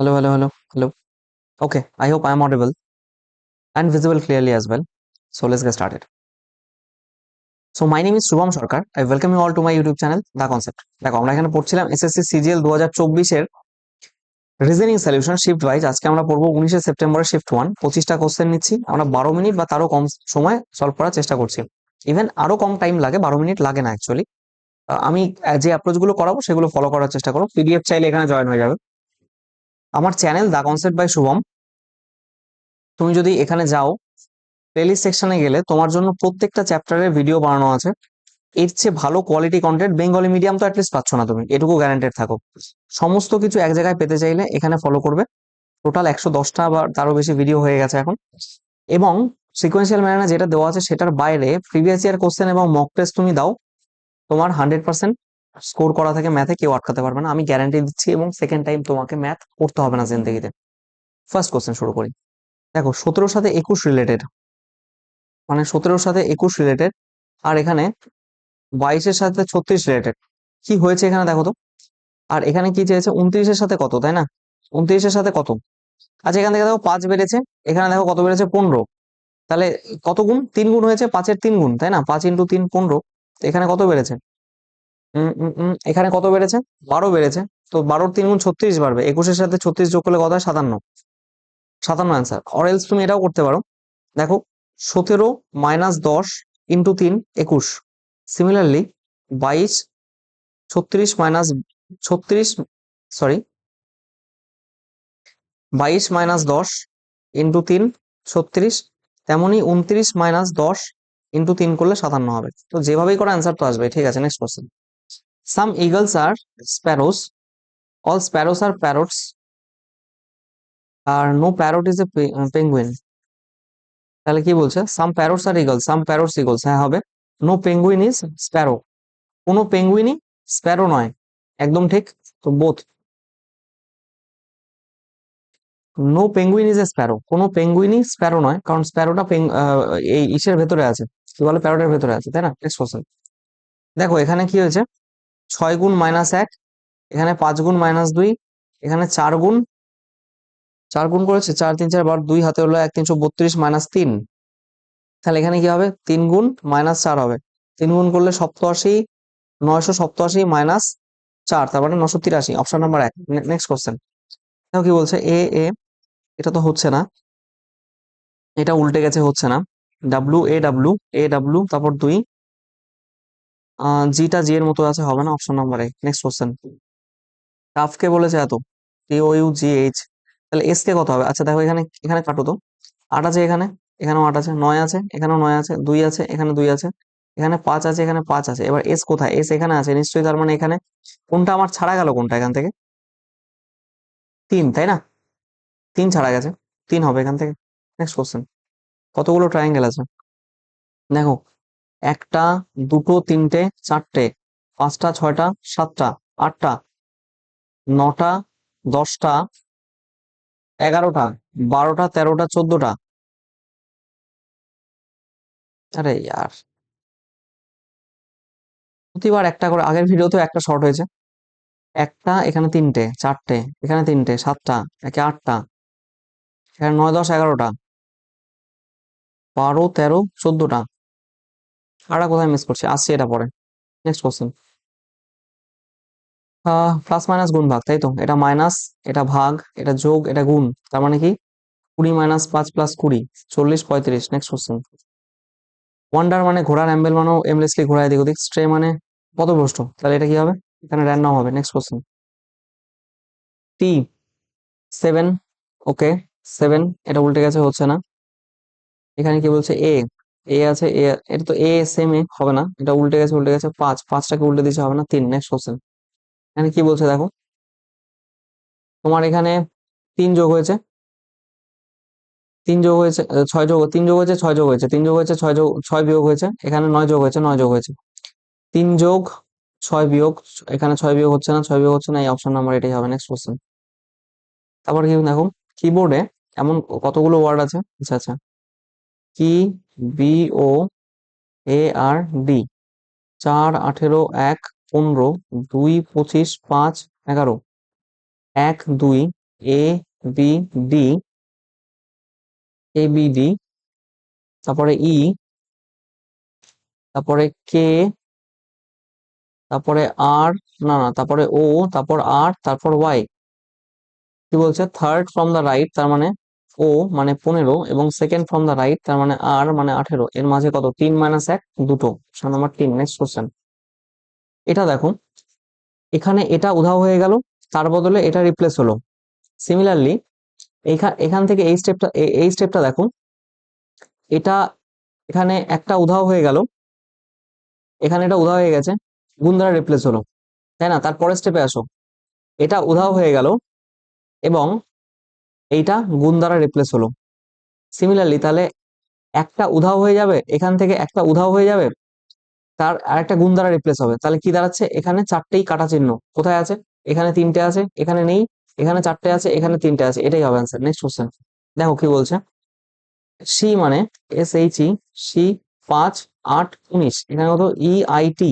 Hello, hello, hello, hello. Okay, I hope I am audible and visible clearly as well. So let's get started. So my name is Shubham Sarkar. I welcome you all to my YouTube channel, The Concept. দেখো আমরা এখানে পড়ছিলাম SSC CGL দু হাজার চব্বিশের reasoning solution shift wise আজকে আমরা পড়ব উনিশে সেপ্টেম্বরের শিফট ওয়ান পঁচিশটা কোশ্চেন নিচ্ছি আমরা বারো মিনিট বা তারও কম সময় সলভ করার চেষ্টা করছি ইভেন আরও কম টাইম লাগে বারো মিনিট লাগে না অ্যাকচুয়ালি আমি যে অ্যাপ্রোচগুলো করাবো সেগুলো ফলো করার চেষ্টা করো পিডিএফ চাইলে এখানে জয়েন হয়ে যাবে আমার channel the concept by Shubham. তুমি যদি এখানে যাও প্লেলিস্ট সেকশনে গেলে তোমার জন্য প্রত্যেকটা চ্যাপ্টারের ভিডিও বানানো আছে। এর চেয়ে ভালো কোয়ালিটি কন্টেন্ট বেঙ্গলি মিডিয়াম তো অ্যাটলিস্ট পাচ্ছ না তুমি, এটুকু গ্যারান্টেড থাকো। সমস্ত কিছু এক জায়গায় পেতে চাইলে এখানে ফলো করবে। টোটাল একশো দশটা বা তারও বেশি ভিডিও হয়ে গেছে এখন। এবং সিকোয়েন্সিয়াল ম্যানারে যেটা দেওয়া আছে সেটার বাইরে প্রিভিয়াস ইয়ার কোশ্চেন এবং মক টেস্ট তুমি দাও। তোমার হান্ড্রেড পার্সেন্ট স্কোর করা থেকে ম্যাথে কেউ আটকাতে পারবে না। আমি গ্যারান্টি দিচ্ছি এবং সেকেন্ড টাইম তোমাকে ম্যাথ করতে হবে না জিন্দগিতে। ফার্স্ট কোশ্চেন শুরু করি। দেখো, সতেরোর সাথে একুশ রিলেটেড মানে সতেরোর সাথে একুশ রিলেটেড আর এখানে বাইশের সাথে ছত্রিশ রিলেটেড কি হয়েছে এখানে দেখো তো? আর এখানে কি চেয়েছে? উনত্রিশের সাথে কত, তাই না? উনত্রিশের সাথে কত? আচ্ছা এখান থেকে দেখো পাঁচ বেড়েছে। এখানে দেখো কত বেড়েছে? পনেরো। তাহলে কত গুণ? তিন গুণ হয়েছে, পাঁচের তিন গুণ, তাই না? পাঁচ ইন্টু তিন, পনেরো। এখানে কত বেড়েছে? এখানে কত বেড়েছে? বারো বেড়েছে। তো বারোর তিন গুণ ছত্রিশ বাড়বে। একুশের সাথে ছত্রিশ যোগ করলে কত হয়? সাতান্ন। সাতান্ন অ্যান্সার অর এলস তুমি এটাও করতে পারো। দেখো, সতেরো মাইনাস দশ ইন্টু তিন, একুশ। সিমিলারলি বাইশ, ছত্রিশ মাইনাস ছত্রিশ সরি বাইশ মাইনাস দশ ইন্টু তিন, ছত্রিশ। তেমনই উনত্রিশ মাইনাস দশ ইন্টু তিন করলে সাতান্ন হবে। তো যেভাবেই করে অ্যান্সার তো আসবে। ঠিক আছে next question some eagles are sparrows all sparrows are parrots R no parrot is a penguin তাহলে কি বলছে? Some parrots are eagles some parrots eagles হ্যাঁ হবে। নো পেঙ্গুইন ইজ স্প্যারো কোনো পেঙ্গুইনই স্প্যারো নয়। একদম ঠিক? তো both no penguin is a sparrow কোনো পেঙ্গুইনই স্প্যারো নয়। কারণ স্প্যারোটা এই ইসের ভেতরে আছে। কি বলে? প্যারোটের ভেতরে আছে। তাই না? নেক্সট কোশ্চেন দেখো, এখানে কি হয়েছে? ছয় গুণ মাইনাস এক, এখানে পাঁচ গুণ মাইনাস দুই, এখানে চার গুণ চার গুণ করেছে, চার, তিন, চার, বার দুই হাতে হলো এক, তিনশো বত্রিশ মাইনাস তিন। তাহলে এখানে কি হবে? তিন গুণ মাইনাস চার হবে। তিন গুণ করলে সপ্তআশি, নয়শো সপ্তআশি মাইনাস চার তারপরে নশো তিরাশি অপশন নাম্বার এক। নেক্সট কোশ্চেন দেখো কি বলছে? এ এ এটা তো হচ্ছে না। এটা উল্টে গেছে হচ্ছে না। W A W A W তারপর দুই। জিটা জি এর মতো আছে, হবে না অপশন নাম্বার এক নেক্সট কোশ্চেন টাফকে বলেছে এত T O U G H তাহলে এস কে কত হবে? আচ্ছা দেখো এখানে এখানে কাটো তো। আট আছে এখানে, এখানেও আট আছে, নয় আছে, এখানেও নয় আছে, দুই আছে, এখানে দুই আছে, এখানে পাঁচ আছে, এখানে পাঁচ আছে। এবার এস কোথায়? এস এখানে আছে, নিশ্চয়ই তার মানে এখানে কোনটা আমার ছাড়া গেল কোনটা এখান থেকে? তিন, তাই না? তিন ছাড়া গেছে, তিন হবে এখান থেকে। নেক্সট কোশ্চেন কতগুলো ট্রায়াঙ্গেল আছে? দেখো একটা, দুটো, তিনটে, চারটে, পাঁচটা, ছয়টা, সাতটা, আটটা, নটা, দশটা, এগারোটা, বারোটা, তেরোটা, চোদ্দটা। আরে ইয়ার। প্রতিবার একটা করে, আগের ভিডিওতেও একটা শর্ট হয়েছে। একটা, এখানে তিনটে, চারটে, এখানে তিনটে, সাতটা, একে আটটা, এখানে নয়, দশ, এগারোটা, বারো, তেরো, চোদ্দটা। আরটা কোথায় মিস করছে? আসছে এটা পরে। নেক্সট কোশ্চেন প্লাস মাইনাস গুণ ভাগ তাই তো? এটা মাইনাস এটা ভাগ, এটা যোগ, এটা গুণ। তার মানে কি? কুড়ি মাইনাস পাঁচ প্লাস কুড়ি, চল্লিশ পঁয়ত্রিশ। নেক্সট কোশ্চেন ওয়ান্ডার মানে ঘোড়ার অ্যাম্বেল মানেও এমলেসলি ঘোড়া এদিক ওদিক স্ট্রে মানে পদভ্রষ্ট তাহলে এটা কি হবে? এখানে র্যান্ডম হবে। Next question T seven okay seven এটা উল্টে গেছে, হচ্ছে না। এখানে কি বলছে? এ এ আছে এ এটা তো এ সেম এ হবে না। এটা উল্টে গেছে উল্টে গেছে, পাঁচ। পাঁচটাকে উল্টে দিচ্ছে হবে না, তিন নেক্সট কোশ্চেন এখানে কি বলছে দেখো? তোমার এখানে তিন যোগ হয়েছে। তিন যোগ হয়েছে ছয় যোগ, তিন যোগ হয়েছে, ছয় যোগ হয়েছে। তিন যোগ হয়েছে, ছয় যোগ, ছয় বিয়োগ হয়েছে, এখানে নয় যোগ হয়েছে, নয় যোগ হয়েছে। তিন যোগ, ছয় বিয়োগ, এখানে ছয় বিয়োগ হচ্ছে না, ছয় বিয়োগ হচ্ছে না, এই অপশন নাম্বার এটাই হবে নেক্সট কোশ্চেন তারপর কি দেখো? কিবোর্ডে এমন কতগুলো ওয়ার্ড আছে? আচ্ছা আচ্ছা। কি বি ও এ আর ডি চার আঠেরো এক পনেরো দুই পঁচিশ পাঁচ এগারো। এক দুই A B D A B D তারপরে ই তারপরে কে তারপরে আর না না, তারপরে ও তারপর আর তারপর ওয়াই কি বলছে? থার্ড ফ্রম দ্য রাইট তার মানে ও মানে পনেরো এবং সেকেন্ড ফ্রম দ্য রাইট তার মানে আর মানে আঠেরো। এর মাঝে কত? তিন মাইনাস এক, দুটো। নাম্বার তিন নেক্সট কোশ্চেন এটা দেখো। এখানে এটা উধাও হয়ে গেল, তার বদলে এটা রিপ্লেস হলো। সিমিলারলি এখান থেকে এই স্টেপটা এই স্টেপটা দেখো। এটা এখানে একটা উধাও হয়ে গেল। এখানে এটা উধাও হয়ে গেছে, গুণ দ্বারা রিপ্লেস হলো। তাই না? তারপরের স্টেপে আসো। এটা উধাও হয়ে গেল এবং এইটা গুণ দ্বারা রিপ্লেস হলো। সিমিলারলি তাহলে একটা উধাও হয়ে যাবে, এখান থেকে একটা উধাও হয়ে যাবে, তার আরেকটা গুণ দ্বারা রিপ্লেস হবে। তাহলে কি দাঁড়াচ্ছে? এখানে চারটেই কাটা চিহ্ন। কোথায় আছে? এখানে তিনটে আছে, এখানে নেই, এখানে চারটে আছে, এখানে তিনটে আছে। এটাই হবে অ্যান্সার নেক্সট কোশ্চেন দেখো কি বলছে। সি মানে এস এইচ ই সি পাঁচ আট উনিশ। এখানে কত? ই আই টি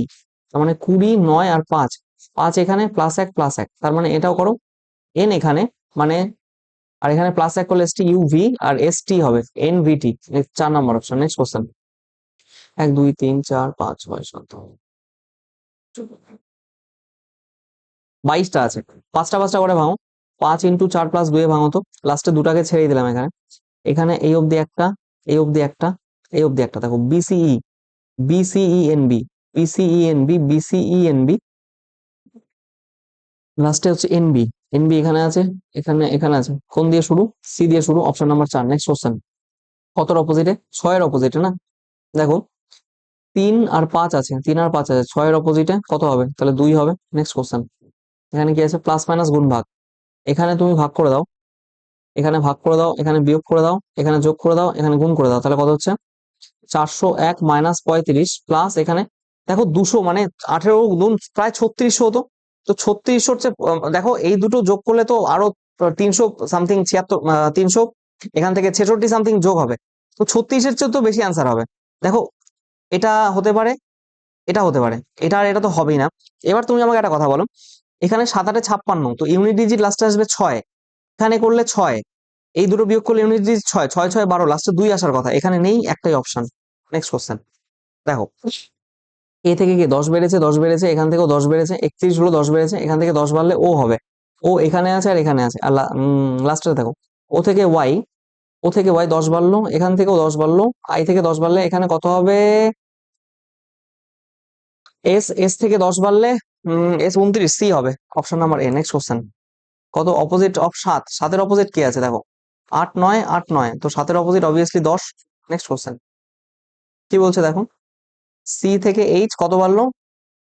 তার মানে কুড়ি, নয় আর পাঁচ। পাঁচ এখানে প্লাস এক প্লাস এক। তার মানে এটাও করো। এন এখানে মানে আর এখানে প্লাস এক করলে এস টি ইউ ভি আর এসটি হবে এন ভি টি চার নম্বর অপশন নেক্সট কোশ্চেন এক, দুই, তিন, চার, পাঁচ, ছয়, সাত বাইশটা আছে। পাঁচটা পাঁচটা করে ভাঙো। পাঁচ ইন্টু চার প্লাস দুয়ে ভাঙো তো। লাস্টে দুটাকে ছেড়ে দিলাম এখানে। এখানে এই অবধি একটা, এই অবধি একটা, এই অবধি একটা। দেখো BCE BCE N B BCE N B BCE N B লাস্টে হচ্ছে এন বি এন বি এখানে আছে, এখানে এখানে আছে। কোন দিয়ে শুরু? সি দিয়ে শুরু অপশন নাম্বার চার নেক্সট কোশ্চেন কতর অপোজিটে ছয়ের অপোজিটে না? দেখো, তিন আর পাঁচ আছে, তিন আর পাঁচ আছে, ছয়ের অপোজিটে কত হবে? তাহলে দুই হবে নেক্সট কোশ্চেন এখানে কি আছে? প্লাস মাইনাস গুণ ভাগ। এখানে তুমি ভাগ করে দাও। এখানে ভাগ করে দাও, এখানে বিয়োগ করে দাও, এখানে যোগ করে দাও, এখানে গুণ করে দাও। তাহলে কত হচ্ছে? চারশো এক মাইনাস পঁয়ত্রিশ প্লাস এখানে, দেখো দুশো মানে আঠেরো গুণ প্রায় ছত্রিশশো হতো। তো ছত্রিশ হচ্ছে দেখো এই দুটো যোগ করলে তো আরও তিনশো সামথিং ছিয়াত্তর তিনশো, এখান থেকে ছেষট্টি সামথিং যোগ হবে। তো ছত্রিশের চেয়ে তো বেশি আনসার হবে। দেখো, এটা হতে পারে, এটা হতে পারে, এটা আর এটা তো হবেই না। এবার তুমি আমাকে একটা কথা বলো, এখানে সাত আটে ছাপ্পান্ন, তো ইউনিট ডিজিট লাস্টে আসবে ছয়, এখানে করলে ছয়, এই দুটো বিয়োগ করলে ইউনিট ডিজিট ছয় ছয় ছয়, বারো লাস্টে দুই আসার কথা, এখানে নেই একটাই অপশন নেক্সট কোশ্চেন দেখো। এ থেকে কি দশ বেড়েছে দশ বেড়েছে, এখান থেকেও দশ বেড়েছে, একত্রিশ হলো দশ বেড়েছে, এখান থেকে দশ বাড়লে ও হবে। ও এখানে আছে আর এখানে আছে। আর লাস্টে দেখো, ও থেকে ওয়াই ও থেকে ওয়াই দশ বাড়লো, এখান থেকেও দশ বাড়লো আই থেকে দশ বাড়লে এখানে কত হবে? এস এস থেকে দশ বাড়লে এস উনত্রিশ সি হবে। Option number A next question কত? অপোজিট অফ সাত। সাতের অপোজিট কি আছে? দেখো, আট নয় আট নয়। তো সাতের অপোজিট অবভিয়াসলি দশ। নেক্সট কোশ্চেন কি বলছে দেখো? সি থেকে এইচ কত বাড়লো?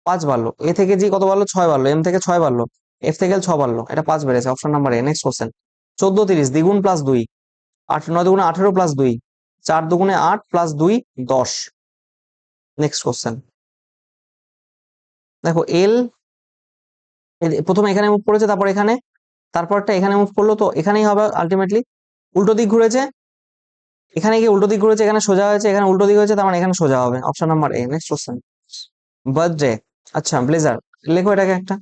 পাঁচ বাড়লো। এ থেকে জি কত বাড়লো? ছয় বাড়লো। এম থেকে ছয় বাড়লো। এফ থেকে ছ বাড়লো। এটা পাঁচ বেড়েছে। Option number A next question চোদ্দ তিরিশ, দ্বিগুণ প্লাস দুই। আট, নয় দুগুণে আঠেরো প্লাস দুই। চার দুগুণে আট প্লাস দুই, দশ। নেক্সট কোশ্চেন দেখো এল প্রথমে এখানে মুভ করেছে, তারপর এখানে। তারপরটা এখানে মুভ করল, তো এখানেই হবে আলটিমেটলি উল্টো দিক ঘুরেছে। এখানে গিয়ে উল্টো দিক ঘুরেছে, এখানে সোজা হয়েছে, এখানে উল্টো দিক হয়েছে, তার মানে এখানে সোজা হবে। Option number A next question birthday আচ্ছা ব্লেজার লেখো এটাকে একটা।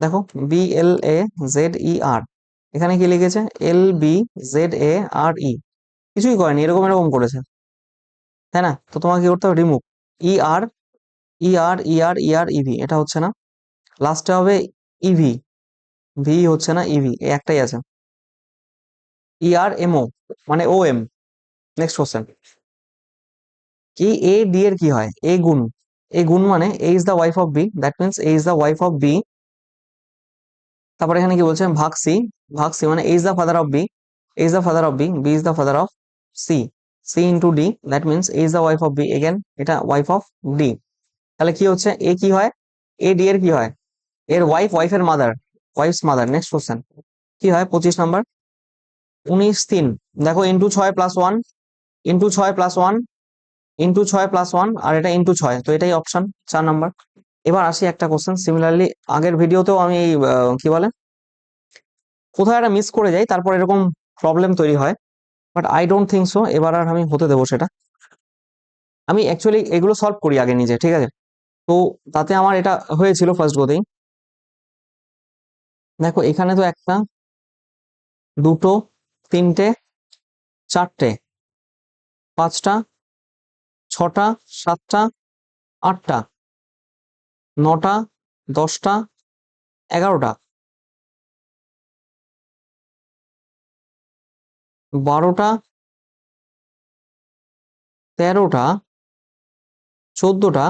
দেখো B L A Z E আর এখানে কি লিখেছে? এল বি জেড এ আর ই কিছুই করেনি, এরকম এরকম করেছে। তাই না? তো তোমাকে কি করতে হবে? রিমুভ ই আর ই আর ই আর ই আর ইভি এটা হচ্ছে না? লাস্টে হবে ইভি ভি হচ্ছে না ইভি একটাই আছে। ই আর এম ও মানে ও এম নেক্সট কোশ্চেন কি এ ডি এর কি হয়? এ গুণ। এ গুণ মানে A is the wife of B that means A is the wife of B তারপরে এখানে কি বলছে? ভাগ সি ভাগ সি মানে A is the father of B A is the father of B B is the father of C C into D that means A is the wife of B again এটা wife of D তাহলে কি হচ্ছে? এ কি হয়? A D এর কি হয়? এর ওয়াইফ ওয়াইফের mother wife's mother next question কি হয়? পঁচিশ নাম্বার উনিশ তিন। দেখো ইন্টু ছয় প্লাস ওয়ান ইন্টু ছয় প্লাস ওয়ান ইন্টু ছয় প্লাস ওয়ান আর এটা ইন্টু ছয়, তো এটাই অপশন চার নাম্বার এবার আসি একটা কোশ্চেন সিমিলারলি আগের ভিডিওতেও আমি এই কি বলে? কোথায় একটা মিস করে যাই, তারপর এরকম প্রবলেম তৈরি হয় but I don't think so এবার আর আমি হতে দেবো সেটা। আমি অ্যাকচুয়ালি এগুলো সলভ করি আগে নিজে, ঠিক আছে? তো তাতে আমার এটা হয়েছিল ফার্স্ট গোতেই দেখো, এখানে তো একটা, দুটো, তিনটে, চারটে পাঁচটা, ছটা, সাতটা, আটটা, নটা, দশটা, এগারোটা। বারোটা, তেরোটা, চোদ্দটা,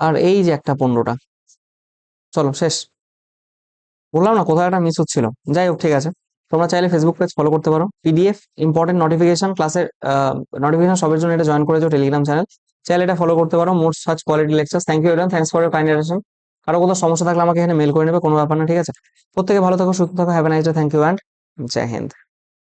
আর এই যে একটা পনেরোটা। চলো, শেষ। বললাম না, কোথাও একটা মিস হচ্ছিল। যাই হোক, ঠিক আছে। তোমরা চাইলে ফেসবুক পেজ ফলো করতে পারো। পিডিএফ ইম্পর্টেন্ট নোটিফিকেশন ক্লাসের নোটিফিকেশন সবের জন্য এটা জয়েন করেছ টেলিগ্রাম চ্যানেল চাইলে এটা ফলো করতে পারো মোট search quality lecture thank you everyone thanks for your kind attention কারও কোনো সমস্যা থাকলে আমাকে এখানে মেল করে নেবে, কোনো ব্যাপার না, ঠিক আছে? প্রত্যেকে ভালো থাকো, সুস্থ থাকো have a nice day thank you and Jai Hind